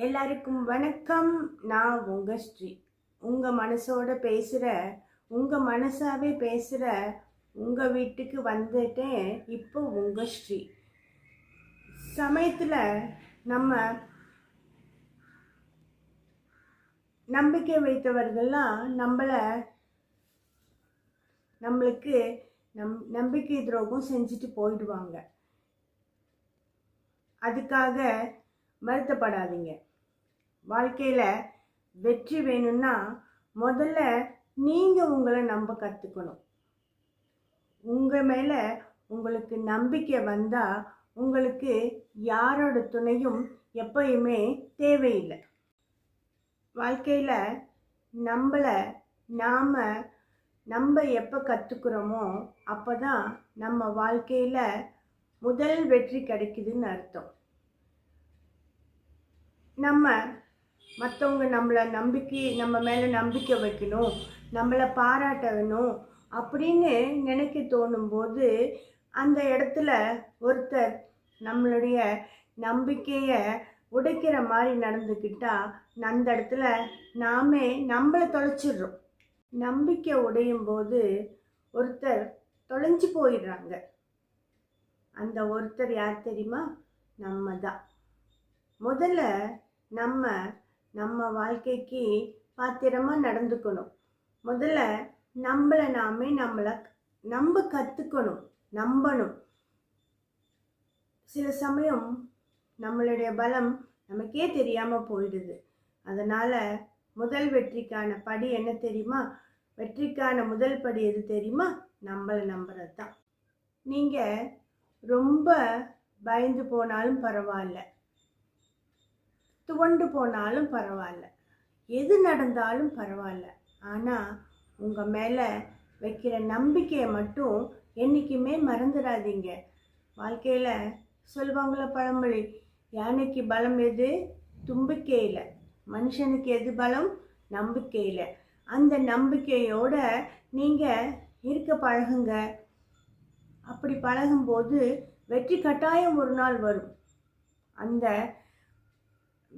எல்லாருக்கும் வணக்கம். நான் உங்க ஸ்ரீ. உங்கள் மனசோட பேசுகிற உங்கள் மனசாகவே பேசுகிற உங்கள் வீட்டுக்கு வந்துட்டேன். இப்போ உங்க ஸ்ரீ. சமயத்தில் நம்ம நம்பிக்கை வைத்தவர்கள்லாம் நம்மளை நம்மளுக்கு நம் நம்பிக்கை துரோகம் செஞ்சுட்டு போயிடுவாங்க. அதுக்காக வருத்தப்படாதீங்க. வாழ்க்கையில் வெற்றி வேணும்னா முதல்ல நீங்கள் உங்களை நம்ப கற்றுக்கணும் உங்கள் மேலே உங்களுக்கு நம்பிக்கை வந்தால் உங்களுக்கு யாரோட துணையும் எப்பயுமே தேவையில்லை. வாழ்க்கையில் நம்மளை நாம் நம்ம எப்போ கற்றுக்குறோமோ அப்போ தான் நம்ம வாழ்க்கையில் முதல் வெற்றி கிடைக்குதுன்னு அர்த்தம். நம்ம மற்றவங்க நம்மளை நம்பிக்கை நம்ம மேலே நம்பிக்கை வைக்கணும் நம்மளை பாராட்ட வேணும் அப்படின்னு நினைக்க தோணும்போது அந்த இடத்துல ஒருத்தர் நம்மளுடைய நம்பிக்கையை உடைக்கிற மாதிரி நடந்துக்கிட்டால் அந்த இடத்துல நாமே நம்மளை தொலைச்சிடுறோம். நம்பிக்கை உடையும் போது ஒருத்தர் தொலைஞ்சு போயிடுறாங்க. அந்த ஒருத்தர் யார் தெரியுமா? நம்ம தான் முதல்ல நம்ம நம்ம வாழ்க்கைக்கு பாத்திரமா நடந்துக்கணும். முதல்ல நம்மளை நாமே நம்மளை நம்ம கற்றுக்கணும் நம்பணும். சில சமயம் நம்மளுடைய பலம் நமக்கே தெரியாமல் போயிடுது. அதனால் முதல் வெற்றிக்கான படி என்ன தெரியுமா? வெற்றிக்கான முதல் படி எது தெரியுமா? நம்மளை நம்புறது தான் நீங்கள் ரொம்ப பயந்து போனாலும் பரவாயில்ல. துவண்டு போனாலும் பரவாயில்ல. எது நடந்தாலும் பரவாயில்ல. ஆனால் உங்கள் மேலே வைக்கிற நம்பிக்கையை மட்டும் என்றைக்குமே மறந்துடாதீங்க. வாழ்க்கையில் சொல்லுவாங்கள பழமொழி யானைக்கு பலம் எது? தும்பிக்கையில். மனுஷனுக்கு எது பலம்? நம்பிக்கையில். அந்த நம்பிக்கையோட நீங்கள் இருக்க பழகுங்க. அப்படி பழகும்போது வெற்றி கட்டாயம் ஒரு நாள் வரும். அந்த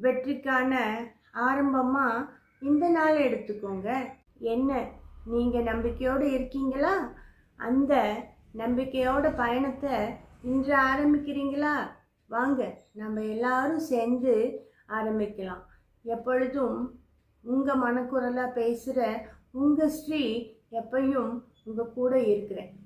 வெற்றிக்கான ஆரம்பமாக இந்த நாள் எடுத்துக்கோங்க. என்ன? நீங்கள் நம்பிக்கையோடு இருக்கீங்களா? அந்த நம்பிக்கையோட பயணத்தை இன்று ஆரம்பிக்கிறீங்களா? வாங்க நம்ம எல்லாரும் சேர்ந்து ஆரம்பிக்கலாம். எப்பொழுதும் உங்கள் மனக்குரலாக பேசுகிற உங்கள் ஸ்ரீ எப்பையும் உங்கள் கூட இருக்கிறேன்.